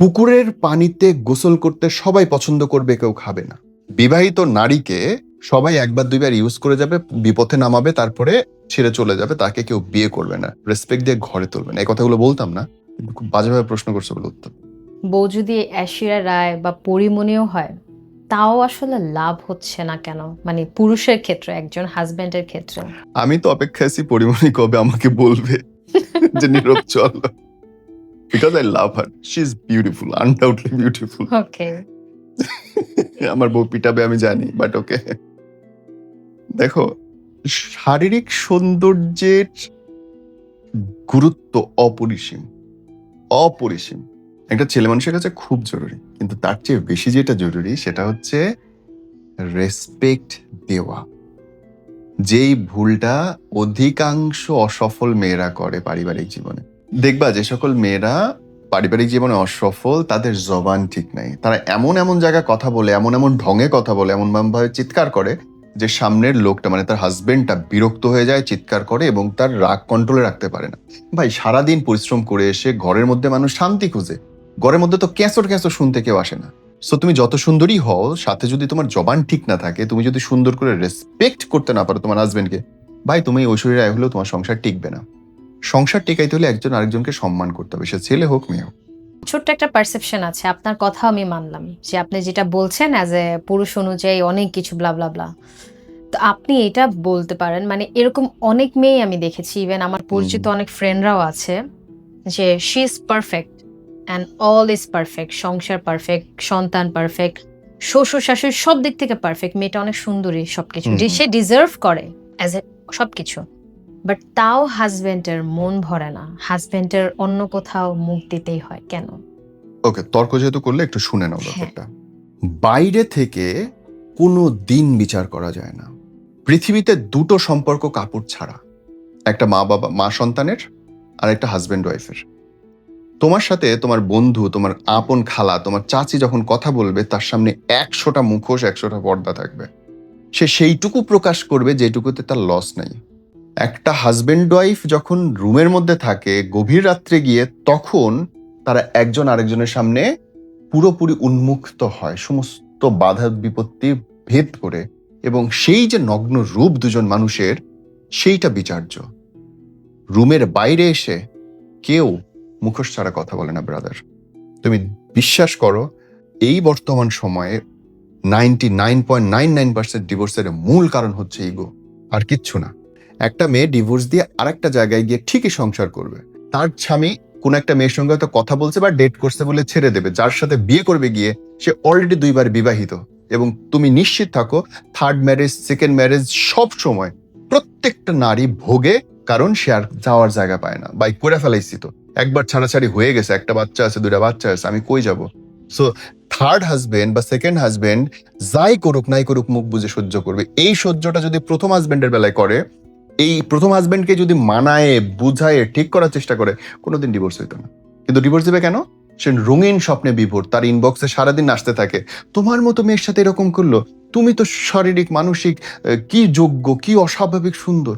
পুকুরের পানিতে গোসল করতে সবাই পছন্দ করবে কেউ খাবে না। বিবাহিত নারীকে সবাই একবার দুইবার ইউজ করে যাবে বিপথে নামাবে তারপরে ছেড়ে চলে যাবে তাকে কেউ বিয়ে করবে না। রেসপেক্ট দিয়ে ঘরে তুলবে না। এই কথাগুলো বলতাম না কিন্তু খুব বাজেভাবে প্রশ্ন করছে বলে উত্তর। বউ যদি ঐশ্বরিয়া রায় বা পরিমণিও হয় তাও আসলে লাভ হচ্ছে না কেন? মানে পুরুষের ক্ষেত্রে একজন হাজবেন্ডের ক্ষেত্রে। আমি তো অপেক্ষা আছি পরিমণি কবে আমাকে বলবে যে নীরব চল। I love her she is beautiful undoubtedly beautiful okay আমার বউ পিটাবে আমি জানি বাট ওকে দেখো শারীরিক সৌন্দর্যের গুরুত্ব অপরিসীম। অপরিসীম। একটা ছেলে মানুষের কাছে খুব জরুরি কিন্তু তার চেয়ে বেশি যেটা জরুরি সেটা হচ্ছে রেসপেক্ট দেওয়া। যেই ভুলটা অধিকাংশ অসফল মেয়েরা করে পারিবারিক জীবনে। দেখবা যে সকল মেয়েরা পারিবারিক জীবনে অসফল, তাদের জবান ঠিক নাই। তারা এমন এমন জায়গায় কথা বলে, এমন এমন ঢঙে কথা বলে, এমন ভাবে চিৎকার করে যে সামনের লোকটা মানে তার হাজবেন্ডটা বিরক্ত হয়ে যায়, চিৎকার করে এবং তার রাগ কন্ট্রোলে রাখতে পারে না। ভাই, সারাদিন পরিশ্রম করে এসে ঘরের মধ্যে মানুষ শান্তি খুঁজে। ঘরের মধ্যে তো ক্যাঁচর ক্যাঁচর শুনতে কেউ আসে না। সো তুমি যত সুন্দরী হও, সাথে যদি তোমার জবান ঠিক না থাকে, তুমি যদি সুন্দর করে রেসপেক্ট করতে না পারো তোমার হাজবেন্ডকে ভাই, তুমি ঐশ্বরী রায় হলেও তোমার সংসার টিকবে না। সংসার টিকাইতে হলে একজন আরেকজনকে সম্মান করতে হবে সে ছেলে হোক মেয়ে হোক। ছোট্ট একটা পারসেপশন আছে আপনার কথা আমি মানলাম যে আপনি যেটা বলছেন অ্যাজ এ পুরুষ অনুযায়ী অনেক কিছু ব্লা ব্লা ব্লা তো আপনি এটা বলতে পারেন মানে এরকম অনেক মেয়ে আমি দেখেছি ইভেন আমার পরিচিত অনেক ফ্রেন্ডরাও আছে যে she is perfect and all is perfect সংসার পারফেক্ট সন্তান পারফেক্ট শ্বশুর শাশুড়ি সব দিক থেকে পারফেক্ট মেয়েটা অনেক সুন্দরী সবকিছু হুম। যে সে ডিজার্ভ করে অ্যাজ এ সবকিছু। বাট তাও হাজবেন্ডের মন ভরে না। হাজবেন্ডের অন্য কোথাও মুখ দিতেই হয় কেন? ওকে তর্ক যেহেতু করলে একটু শুনে নাও হ্যাঁ। ব্যাপারটা। বাইরে থেকে কোনো দিন বিচার করা যায় না। পৃথিবীতে দুটো সম্পর্ক কাপড় ছাড়া। একটা মা বাবা মা সন্তানের আর একটা হাজব্যান্ড ওয়াইফের তোমার সাথে তোমার বন্ধু তোমার আপন খালা তোমার চাচি যখন কথা বলবে তার সামনে একশোটা মুখোশ একশোটা পর্দা থাকবে। সে সেইটুকু প্রকাশ করবে যেটুকুতে তার লস নাই। একটা হাজবেন্ড ওয়াইফ যখন রুমের মধ্যে থাকে গভীর রাত্রে গিয়ে, তখন তারা একজন আরেকজনের সামনে পুরোপুরি উন্মুক্ত হয়, সমস্ত বাধা বিপত্তি ভেদ করে এবং সেই যে নগ্ন রূপ দুজন মানুষের, সেইটা বিচার্য। রুমের বাইরে এসে কেউ মুখোশ ছাড়া কথা বলে না ব্রাদার তুমি বিশ্বাস করো, এই বর্তমান সময়ে ninety nine point nine nine percent ডিভোর্সের মূল কারণ হচ্ছে ইগো আর কিচ্ছু না। একটা মেয়ে ডিভোর্স দিয়ে আরেকটা জায়গায় গিয়ে ঠিকই সংসার করবে। তার স্বামী কোন একটা মেয়ের সঙ্গে হয়তো কথা বলছে বা ডেট করছে বলে ছেড়ে দেবে, যার সাথে বিয়ে করবে গিয়ে সে অলরেডি দুইবার বিবাহিত। এবং তুমি নিশ্চিত থাকো থার্ড ম্যারেজ সেকেন্ড ম্যারেজ সব সময় প্রত্যেকটা নারী ভোগে, কারণ সে আর যাওয়ার জায়গা পায় না। বাই করে ফেলাইছি তো। একবার ছাড়াছাড়ি হয়ে গেছে, একটা বাচ্চা আছে, দুইটা বাচ্চা আছে, আমি কই যাব? সো থার্ড হাজবেন্ড বা সেকেন্ড হাজবেন্ড যাই করুক, নাই করুক, মুখ বুঝে সহ্য করবে। এই সহ্যটা যদি প্রথম হাজবেন্ডের বেলায় করে এই প্রথম হাজবেন্ডকে যদি মানায়, বুঝায়, ঠিক করার চেষ্টা করে, কোনোদিন ডিভোর্স হইতো না। কিন্তু ডিভোর্স দেবে কেন? সে রঙিন স্বপ্নে বিভোর, তার ইনবক্সে সারাদিন আসতে থাকে। তোমার মতো মেয়ের সাথে এরকম করল? তুমি তো শারীরিক, মানসিক কি যোগ্য, কি অস্বাভাবিক সুন্দর।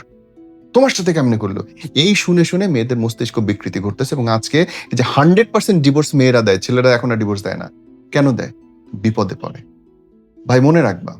তোমার সাথে কেমনে করল? এই শুনে শুনে মেয়েদের মস্তিষ্ক বিকৃতি ঘটতেছে এবং আজকে যে হান্ড্রেড পার্সেন্ট ডিভোর্স মেয়েরা দেয়, ছেলেরা এখন আর ডিভোর্স দেয় না। কেন দেয়? বিপদে পড়ে। ভাই, মনে রাখবা